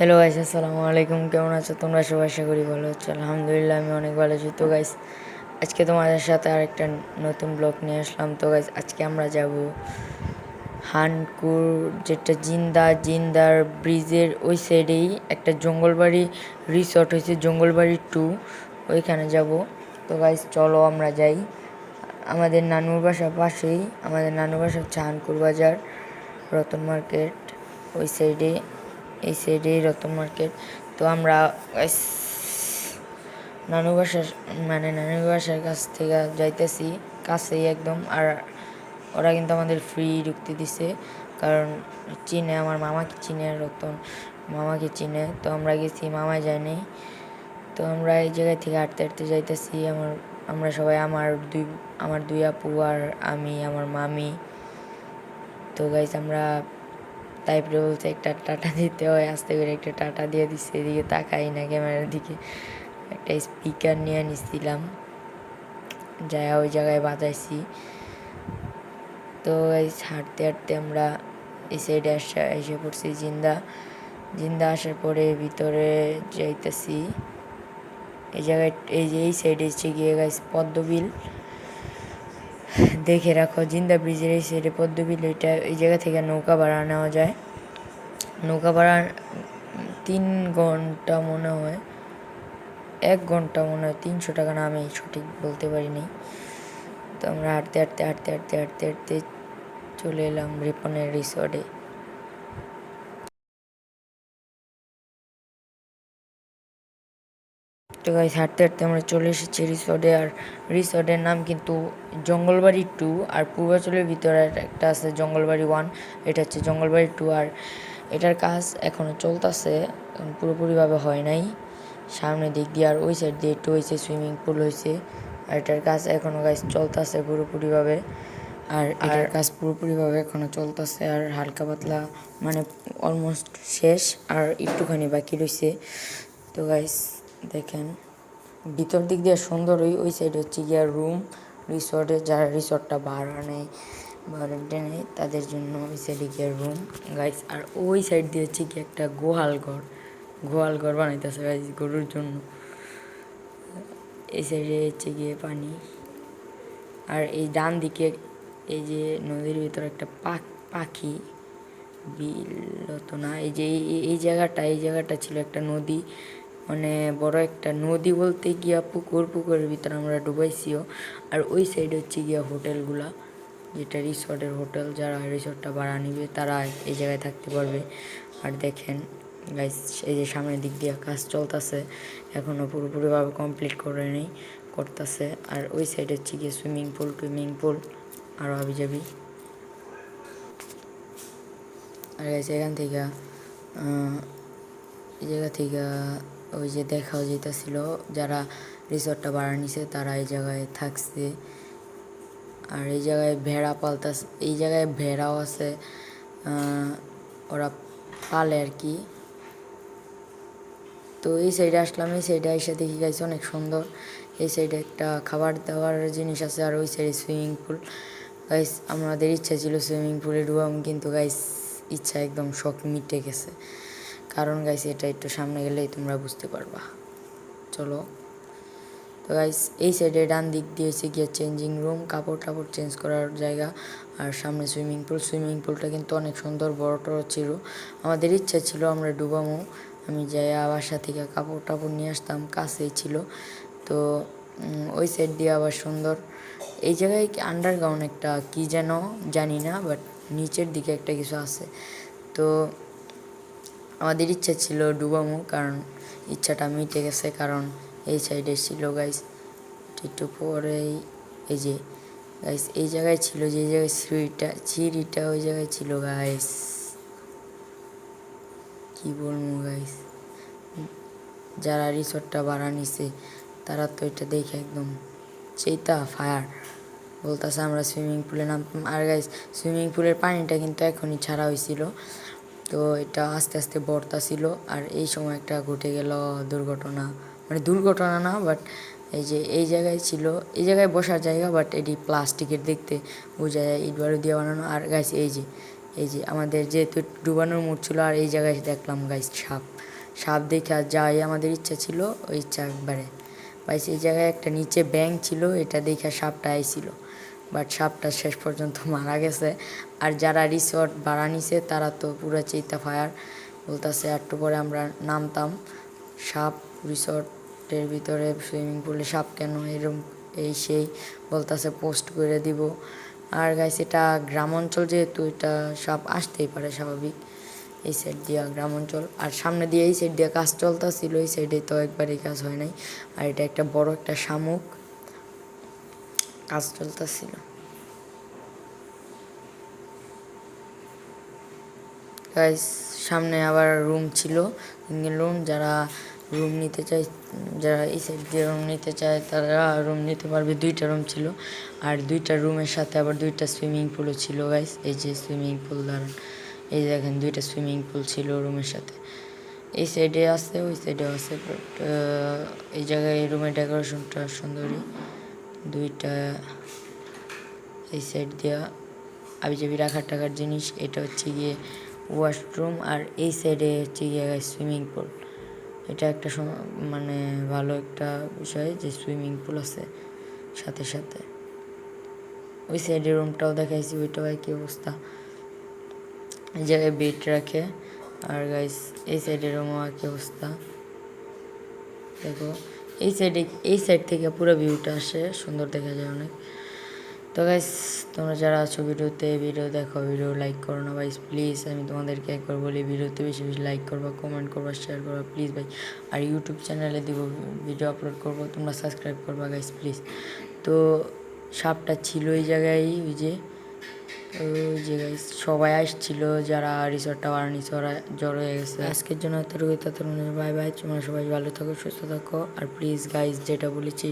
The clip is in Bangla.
হ্যালো গাইস আসসালামু আলাইকুম। কেমন আছো তোমরা? সবাই আশা করি ভালো আছো। আলহামদুলিল্লাহ, আমি অনেক ভালো আছি। তো গাইস আজকে তোমাদের সাথে আরেকটা নতুন ব্লগ নিয়ে আসলাম। তো গাইস আজকে আমরা যাব হানকুর, যেটা জিন্দা, জিন্দার ব্রিজের ওই সাইডেই একটা জঙ্গলবাড়ি রিসর্ট হয়েছে, জঙ্গলবাড়ি টু ওইখানে যাব। তো গাইস চলো আমরা যাই। আমাদের নানুর বাসার পাশেই, আমাদের নানুর বাসা হচ্ছে হানকুর বাজার, রতন মার্কেট ওই সাইডে এই সাইডে রতন মার্কেট। তো আমরা নানু বাসার মানে নানু বাসার কাছ থেকে যাইতেছি, কাছেই একদম। আর ওরা কিন্তু আমাদের ফ্রি ঢুকতে দিছে, কারণ চিনে, আমার মামাকে চিনে রতন, মামাকে চিনে। তো আমরা গেছি, মামা যায়নি তো আমরা এই জায়গা থেকে হাঁটতে হাঁটতে যাইতেছি, আমার, আমরা সবাই, আমার দুই আমার দুই আপু আর আমি, আমার মামি। তো গাইজ আমরা তাইপরে বলছে একটা টাটা দিতে হয়, আস্তে করে একটা টাটা দিয়ে দিচ্ছে এদিকে তাকাই না ক্যামেরার দিকে। একটা স্পিকার নিয়ে নিছিলাম। যাই ওই জায়গায় বাজাইছি। তো এই হাঁটতে হাঁটতে আমরা এই সাইডে আসা, এসে পড়ছি জিন্দা। জিন্দা আসার পরে ভিতরে যাইতেছি। এই জায়গায়, এই যে এই সাইডে এসে গিয়ে গাইস পদ্মবিল। দেখে রাখো, জিন্দা ব্রিজের এই সাইডে পদ্মবিল, এটা এই জায়গা থেকে নৌকা নেওয়া যায়। নৌকা ভাড়া তিন ঘণ্টা মনে হয়, এক ঘণ্টা মনে হয়, তিনশো টাকা না আমি সঠিক বলতে পারিনি। তো আমরা হাঁটতে হাঁটতে হাঁটতে হাঁটতে হাঁটতে হাঁটতে চলে এলাম রিপনের রিসর্টে তো গাইস হাঁটতে হাঁটতে আমরা চলে এসেছি রিসর্টে আর রিসর্টের নাম কিন্তু জঙ্গলবাড়ি টু আর পূর্বাচলের ভিতরে একটা আছে জঙ্গলবাড়ি ওয়ান এটা হচ্ছে জঙ্গলবাড়ি টু আর এটার কাজ এখনও চলতেছে পুরোপুরিভাবে হয় নাই। সামনের দিক দিয়ে আর ওই সাইড দিয়ে একটু হয়েছে সুইমিং পুল হয়েছে আর এটার কাজ এখনও গাছ চলতেছে পুরোপুরিভাবে। আর এটার কাজ পুরোপুরিভাবে এখনও চলতেছে আর হালকা পাতলা মানে অলমোস্ট শেষ আর একটুখানি বাকি রয়েছে তো গাইস দেখেন ভিতর দিক দিয়ে সুন্দর ওই ওই সাইড হচ্ছে গিয়া রুম রিসর্টে যারা রিসর্টটা ভাড়া নেয়। তাদের জন্য ওই সাইডে গিয়ে রুম গাইস আর ওই সাইড দিয়ে হচ্ছে কি একটা গোহাল ঘর। গোয়াল ঘর বানাইতেছে গাইস গরুর জন্য। এই সাইডে হচ্ছে গিয়ে পানি। আর এই ডান দিকে এই যে নদীর ভিতরে একটা পাখ পাখি বিল তো না এই যে এই জায়গাটা এই জায়গাটা ছিল একটা নদী। মানে বড় একটা নদী বলতে গিয়া পুকুর, পুকুরের ভিতরে আমরা ডুবাইছিও। আর ওই সাইডে হচ্ছে গিয়া হোটেলগুলা। যেটা রিসর্টের হোটেল, যারা রিসর্টটা ভাড়া নিবে তারা এই জায়গায় থাকতে পারবে। আর দেখেন গাইস এই যে সামনের দিক দিয়ে কাজ চলতেছে এখনও পুরোপুরিভাবে কমপ্লিট করে নেই, করতেছে। আর ওই সাইডে হচ্ছে গিয়ে সুইমিং পুল টুইমিং পুল আরও আবি যাবি আর গাইস এখান থেকে এই জায়গা থেকে ওই যে দেখাও যেতেছিল, যারা রিসর্টটা ভাড়া নিছে তারা এই জায়গায় থাকছে। আর এই জায়গায় ভেড়া পালতা এই জায়গায় ভেড়াও আছে ওরা পালে আর কি। তো এই সাইডে আসলাম, এই সাইডে এসে দেখি গাইছে অনেক সুন্দর। এই সাইডে একটা খাবার দাবার জিনিস আছে আর ওই সাইডে সুইমিং পুল গাইস আমাদের ইচ্ছা ছিল সুইমিং পুলে ডুবাম কিন্তু গাইস ইচ্ছা একদম শখ মিটে গেছে। কারণ গাইস এটা একটু সামনে গেলেই তোমরা বুঝতে পারবা। চলো। তো গাইস এই সাইডে ডান দিক দিয়ে হচ্ছে গিয়ে চেঞ্জিং রুম কাপড় টাপড় চেঞ্জ করার জায়গা, আর সামনে সুইমিং পুল সুইমিং পুলটা কিন্তু অনেক সুন্দর, বড় টড় ছিল। আমাদের ইচ্ছা ছিল আমরা ডুবামো। আমি যাই বাসা থেকে কাপড় টাপড় নিয়ে আসতাম, কাছেই ছিল। তো ওই সাইড দিয়ে আবার সুন্দর। এই জায়গায় আন্ডারগ্রাউন্ড একটা, কি যেন, জানি না বাট নিচের দিকে একটা কিছু আছে। তো, আমাদের ইচ্ছা ছিল ডুবামো, কারণ ইচ্ছাটা মিটে গেছে, কারণ এই সাইডে ছিল গাইস একটু পরেই এই যে গাইস এই জায়গায় ছিল, যে জায়গায় সিঁড়িটা সিঁড়িটা ওই জায়গায় ছিল গাইস কি বলব গাইস যারা রিসোর্টটা ভাড়া নিছে, তারা তো এটা দেখে একদম চেতা ফায়ার বলতেছে আমরা সুইমিং পুলে নামতাম। আর গাইস সুইমিং পুলের পানিটা কিন্তু এখনই ছাড়া হয়েছিল তো এটা আস্তে আস্তে বর্তা ছিল। আর এই সময় একটা ঘটে গেল দুর্ঘটনা। মানে দুর্ঘটনা না বাট এই যে, এই জায়গায় ছিল, এই জায়গায় বসার জায়গা বাট এটি প্লাস্টিকের দেখতে বোঝা যায়। ইট বালু দিয়ে বানানো। আর গাইস এই যে এই যে, আমাদের যেহেতু ডুবানোর মুড ছিল, আর এই জায়গায় দেখলাম গাইস সাপ। সাপ দেখে আর যাই, আমাদের ইচ্ছা ছিল, ওই ইচ্ছা একবারে। গাইস এই জায়গায় একটা নিচে ব্যাংক ছিল, এটা দেখে সাপটা আইছিল। বাট সাপটা শেষ পর্যন্ত মারা গেছে। আর যারা রিসর্ট ভাড়া নিছে, তারা তো পুরো চেতা ফায়ার বলতেছে। একটু পরে আমরা নামতাম সাপ রিসর্টের ভিতরে সুইমিং পুলে সাপ কেন এরকম এই সেই বলতেছে, পোস্ট করে দিব। আর গাইস এটা গ্রাম অঞ্চল যেহেতু, এটা সাপ আসতেই পারে স্বাভাবিক। এই সাইড দিয়া গ্রাম অঞ্চল আর সামনে দিয়ে এই সাইড দিয়ে কাজ চলতেছিল, এই সাইডে তো একবারই কাজ হয় নাই। আর এটা একটা বড় একটা শামুক। কাজ চলতেছিল। গাইস সামনে আবার রুম ছিল সিঙ্গেল রুম যারা রুম নিতে চাই, যারা এই সাইড দিয়ে রুম নিতে চায়, তারা রুম নিতে পারবে। দুইটা রুম ছিল। আর দুইটা রুমের সাথে আবার দুইটা সুইমিং পুলও ছিল গাইস এই যে সুইমিং পুল দাঁড়ান। এই দেখেন, দুইটা সুইমিং পুল ছিল রুমের সাথে। এই সাইডে আছে, ওই সাইডে আছে বাট এই জায়গায় রুমের ডেকোরেশনটা সুন্দরী। দুইটা এই সাইড দিয়া আবি যাবি রাখার টাকার জিনিস। এটা হচ্ছে গিয়ে ওয়াশরুম আর এই সাইডে হচ্ছে গিয়ে সুইমিং পুল এটা একটা মানে ভালো একটা বিষয় যে সুইমিং পুল আছে সাথে সাথে। ওই সাইডের রুমটাও দেখাইছি, ওইটাও একই অবস্থা। এই জায়গায় বেড রাখে, আর গাইস এই সাইডের রুমও একই অবস্থা। দেখো, এই সাইডে এই সাইড থেকে পুরো ভিউটা আসে, সুন্দর দেখা যায় অনেক। তো গাইস তোমরা যারা আছো ভিডিওতে, ভিডিও দেখো, ভিডিও লাইক করো না ভাই প্লিজ আমি তোমাদেরকে একবার বলি, ভিডিওতে বেশি বেশি লাইক করবা কমেন্ট করবা শেয়ার করবা প্লিজ ভাই। আর ইউটিউব চ্যানেলে দিব ভিডিও আপলোড করব, তোমরা সাবস্ক্রাইব করবা গাইস প্লিজ তো সাপটা ছিল ওই জায়গায়, ওই যে ওই যে গাইস সবাই আসছিল, যারা রিসোর্টটা বানানি ওরা জ্বর হয়ে গেছে। আজকের জন্য এতটুকু তত বাই বাই তোমরা সবাই ভালো থাকো, সুস্থ থাকো। আর প্লিজ গাইস যেটা বলেছি